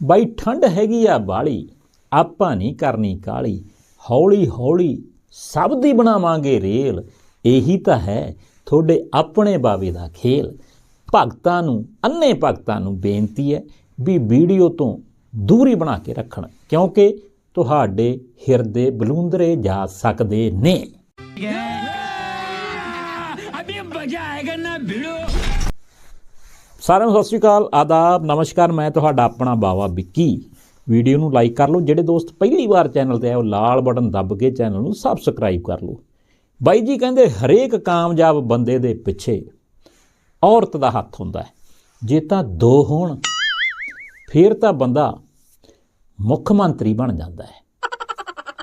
ਬਾਈ ਠੰਡ ਹੈਗੀ ਆ ਬਾਲੀ ਆਪਾਂ ਨਹੀਂ ਕਰਨੀ ਕਾਲੀ ਹੌਲੀ ਹੌਲੀ ਸਭ ਦੀ ਬਣਾਵਾਂਗੇ ਰੇਲ ਇਹੀ ਤਾਂ ਹੈ ਤੁਹਾਡੇ ਆਪਣੇ ਬਾਵੇ ਦਾ ਖੇਲ ਭਗਤਾਂ ਨੂੰ ਅੰਨੇ ਭਗਤਾਂ ਨੂੰ ਬੇਨਤੀ ਹੈ ਵੀ ਵੀਡੀਓ ਤੋਂ ਦੂਰੀ ਬਣਾ ਕੇ ਰੱਖਣ ਕਿਉਂਕਿ ਤੁਹਾਡੇ ਹਿਰਦੇ ਬਲੂੰਦਰੇ ਜਾ ਸਕਦੇ ਨੇ ਸਾਰਿਆਂ ਨੂੰ ਸਤਿ ਸ਼੍ਰੀ ਅਕਾਲ, ਆਦਾਬ, ਨਮਸਕਾਰ, ਮੈਂ ਤੁਹਾਡਾ ਆਪਣਾ ਬਾਵਾ ਵਿੱਕੀ। ਵੀਡੀਓ ਨੂੰ ਲਾਈਕ ਕਰ ਲਓ, ਜਿਹੜੇ ਦੋਸਤ ਪਹਿਲੀ ਵਾਰ ਚੈਨਲ ਤੇ ਆਏ, ਉਹ ਲਾਲ ਬਟਨ ਦੱਬ ਕੇ ਚੈਨਲ ਨੂੰ ਸਬਸਕ੍ਰਾਈਬ ਕਰ ਲਓ। ਬਾਈ ਜੀ ਕਹਿੰਦੇ, ਹਰੇਕ ਕਾਮਯਾਬ ਬੰਦੇ ਦੇ ਪਿੱਛੇ ਔਰਤ ਦਾ ਹੱਥ ਹੁੰਦਾ ਹੈ। ਜੇ ਤਾਂ ਦੋ ਹੋਣ, ਫਿਰ ਤਾਂ ਬੰਦਾ ਮੁੱਖ ਮੰਤਰੀ ਬਣ ਜਾਂਦਾ ਹੈ।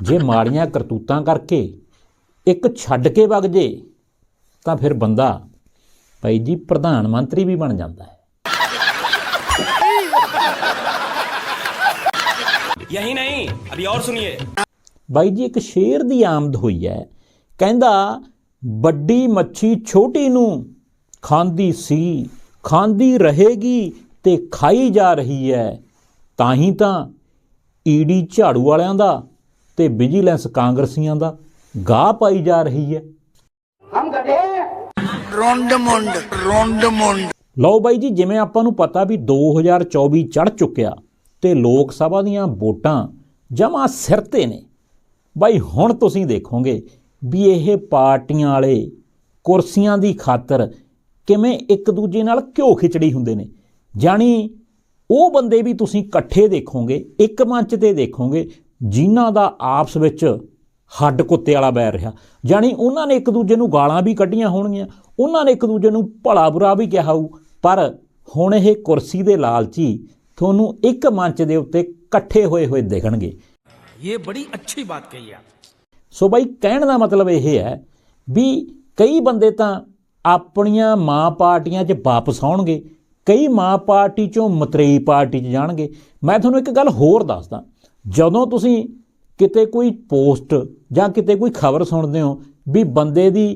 ਜੇ ਮਾੜੀਆਂ ਕਰਤੂਤਾਂ ਕਰਕੇ ਇੱਕ ਛੱਡ ਕੇ ਵਗ ਜੇ, ਤਾਂ ਫਿਰ ਬੰਦਾ ਭਾਈ ਜੀ ਪ੍ਰਧਾਨ ਮੰਤਰੀ ਵੀ ਬਣ ਜਾਂਦਾ ਹੈ। यही नहीं अभी और सुनिए ਬਾਈ ਜੀ ਇੱਕ ਸ਼ੇਰ ਦੀ ਆਮਦ ਹੋਈ ਹੈ ਕਹਿੰਦਾ ਵੱਡੀ ਮੱਛੀ ਛੋਟੀ ਨੂੰ ਖਾਂਦੀ ਸੀ ਖਾਂਦੀ ਰਹੇਗੀ ਤੇ ਖਾਈ ਜਾ ਰਹੀ ਹੈ ਤਾਂ ਹੀ ਤਾਂ ਈਡੀ ਝਾੜੂ ਵਾਲਿਆਂ ਦਾ ਤੇ ਵਿਜੀਲੈਂਸ ਕਾਂਗਰਸੀਆਂ ਦਾ ਗਾਹ ਪਾਈ ਜਾ ਰਹੀ ਹੈ ਰੌਂਡ ਮੁੰਡ ਰੌਂਡ ਮੁੰਡ ਲਓ ਬਾਈ ਜੀ ਜਿਵੇਂ ਆਪਾਂ ਨੂੰ ਪਤਾ ਵੀ 2024 ਚੜ ਚੁੱਕਿਆ ਤੇ ਲੋਕ ਸਭਾ ਦੀਆਂ ਵੋਟਾਂ ਜਮਾ ਸਿਰ ਤੇ ਨੇ। ਬਾਈ, ਹੁਣ ਤੁਸੀਂ ਦੇਖੋਗੇ ਵੀ ਇਹ ਪਾਰਟੀਆਂ ਵਾਲੇ ਕੁਰਸੀਆਂ ਦੀ ਖਾਤਰ ਕਿਵੇਂ ਇੱਕ ਦੂਜੇ ਨਾਲ ਘਿਓ ਖਿਚੜੀ ਹੁੰਦੇ ਨੇ। ਜਾਣੀ ਉਹ ਬੰਦੇ ਵੀ ਤੁਸੀਂ ਇਕੱਠੇ ਦੇਖੋਗੇ, ਇੱਕ ਮੰਚ ਤੇ ਦੇਖੋਗੇ, ਜਿਨ੍ਹਾਂ ਦਾ ਆਪਸ ਵਿੱਚ ਹੱਡ ਕੁੱਤੇ ਵਾਲਾ ਬੈਰ ਰਿਹਾ। ਜਾਣੀ ਉਹਨਾਂ ਨੇ ਇੱਕ ਦੂਜੇ ਨੂੰ ਗਾਲਾਂ ਵੀ ਕੱਢੀਆਂ ਹੋਣਗੀਆਂ, ਉਹਨਾਂ ਨੇ ਇੱਕ ਦੂਜੇ ਨੂੰ ਭਲਾ ਬੁਰਾ ਵੀ ਕਿਹਾ ਹੋਊ। ਪਰ ਹੁਣ ਇਹ ਕੁਰਸੀ ਦੇ ਲਾਲਚੀ ਤੁਹਾਨੂੰ ਇੱਕ ਮੰਚ ਦੇ ਉੱਤੇ ਇਕੱਠੇ ਹੋਏ ਹੋਏ ਦੇਖਣਗੇ। ਇਹ ਬੜੀ ਅੱਛੀ ਬਾਤ ਕਹੀ ਆ। ਸੋ ਬਾਈ ਕਹਿਣ ਦਾ ਮਤਲਬ ਇਹ ਹੈ ਵੀ ਕਈ ਬੰਦੇ ਤਾਂ ਆਪਣੀਆਂ ਮਾਂ ਪਾਰਟੀਆਂ 'ਚ ਵਾਪਸ ਆਉਣਗੇ ਕਈ ਮਾਂ ਪਾਰਟੀ 'ਚੋਂ ਮਤਰੇਈ ਪਾਰਟੀ 'ਚ ਜਾਣਗੇ। ਮੈਂ ਤੁਹਾਨੂੰ ਇੱਕ ਗੱਲ ਹੋਰ ਦੱਸਦਾ ਜਦੋਂ ਤੁਸੀਂ ਕਿਤੇ ਕੋਈ ਪੋਸਟ ਜਾਂ ਕਿਤੇ ਕੋਈ ਖਬਰ ਸੁਣਦੇ ਹੋ ਵੀ ਬੰਦੇ ਦੀ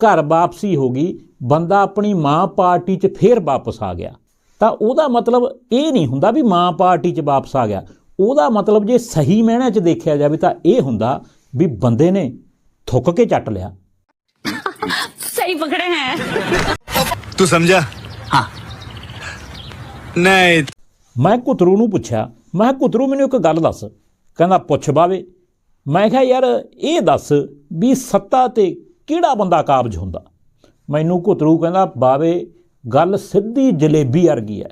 ਘਰ ਵਾਪਸੀ ਹੋ ਗਈ ਬੰਦਾ ਆਪਣੀ ਮਾਂ ਪਾਰਟੀ 'ਚ ਫੇਰ ਵਾਪਸ ਆ ਗਿਆ ਤਾਂ ਉਹਦਾ ਮਤਲਬ ਇਹ ਨਹੀਂ ਹੁੰਦਾ ਵੀ ਮਾਂ ਪਾਰਟੀ 'ਚ ਵਾਪਸ ਆ ਗਿਆ। ਉਹਦਾ ਮਤਲਬ ਜੇ ਸਹੀ ਮਹਿਣਾ 'ਚ ਦੇਖਿਆ ਜਾਵੇ ਤਾਂ ਇਹ ਹੁੰਦਾ ਵੀ ਬੰਦੇ ਨੇ ਥੁੱਕ ਕੇ ਚੱਟ ਲਿਆ। ਸਹੀ ਪਕੜੇ ਹੈ। ਤੂੰ ਸਮਝਾ ਹਾਂ। ਨਹੀਂ। ਮੈਂ ਕੁਤਰੂ ਨੂੰ ਪੁੱਛਿਆ ਮੈਂ ਕੁਤਰੂ ਮੈਨੂੰ ਇੱਕ ਗੱਲ ਦੱਸ। ਕਹਿੰਦਾ ਪੁੱਛ ਬਾਵੇ। ਮੈਂ ਕਿਹਾ ਯਾਰ ਇਹ ਦੱਸ ਵੀ ਸੱਤਾ ਤੇ ਕਿਹੜਾ ਬੰਦਾ ਕਾਬਜ ਹੁੰਦਾ? ਮੈਨੂੰ ਕੁਤਰੂ ਕਹਿੰਦਾ ਬਾਵੇ ਗੱਲ ਸਿੱਧੀ ਜਲੇਬੀ ਵਰਗੀ ਹੈ।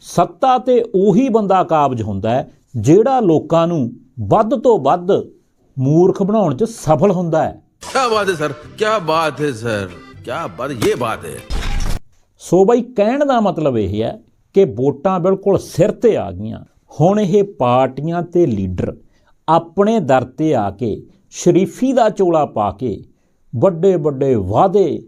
ਸੱਤਾ ਤੇ ਉਹੀ ਬੰਦਾ ਕਾਬਜ ਹੁੰਦਾ ਹੈ ਜਿਹੜਾ ਲੋਕਾਂ ਨੂੰ ਵੱਧ ਤੋਂ ਵੱਧ ਮੂਰਖ ਬਣਾਉਣ 'ਚ ਸਫਲ ਹੁੰਦਾ ਹੈ। ਕੀ ਬਾਤ ਹੈ ਸਰ ਕੀ ਬਾਤ ਹੈ ਸਰ ਕੀ ਬਾਤ ਇਹ ਬਾਤ ਹੈ। ਸੋ ਬਈ ਕਹਿਣ ਦਾ ਮਤਲਬ ਇਹ ਹੈ ਕਿ ਵੋਟਾਂ ਬਿਲਕੁਲ ਸਿਰ ਤੇ ਆ ਗਈਆਂ। ਹੁਣ ਇਹ ਪਾਰਟੀਆਂ ਤੇ ਲੀਡਰ ਆਪਣੇ ਦਰ ਤੇ ਆ ਕੇ ਸ਼ਰੀਫੀ ਦਾ ਚੋਲਾ ਪਾ ਕੇ ਵੱਡੇ ਵੱਡੇ ਵਾਅਦੇ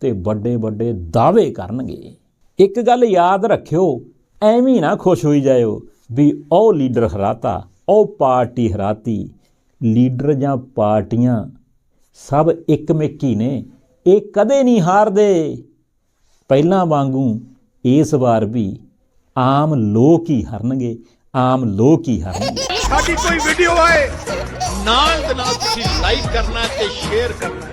ਤੇ ਵੱਡੇ ਵੱਡੇ ਦਾਅਵੇ ਕਰਨਗੇ। ਇੱਕ ਗੱਲ ਯਾਦ ਰੱਖਿਓ, ਐਵੇਂ ਨਾ ਖੁਸ਼ ਹੋਈ ਜਾਇਓ ਵੀ ਉਹ ਲੀਡਰ ਹਰਾਤਾ, ਉਹ ਪਾਰਟੀ ਹਰਾਤੀ। ਲੀਡਰ ਜਾਂ ਪਾਰਟੀਆਂ ਸਭ ਇੱਕਮਿੱਕੀ ਨੇ, ਇਹ ਕਦੇ ਨਹੀਂ ਹਾਰਦੇ। ਪਹਿਲਾਂ ਵਾਂਗੂ ਇਸ ਵਾਰ ਵੀ ਆਮ ਲੋਕ ਹੀ ਹਰਨਗੇ, ਆਮ ਲੋਕ ਹੀ ਹਰਨਗੇ। ਸਾਡੀ ਕੋਈ ਵੀਡੀਓ ਆਏ। ਨਾਲ ਦੇ ਨਾਲ ਤੁਸੀਂ ਲਾਈਕ ਕਰਨਾ ਤੇ ਸ਼ੇਅਰ ਕਰਨਾ।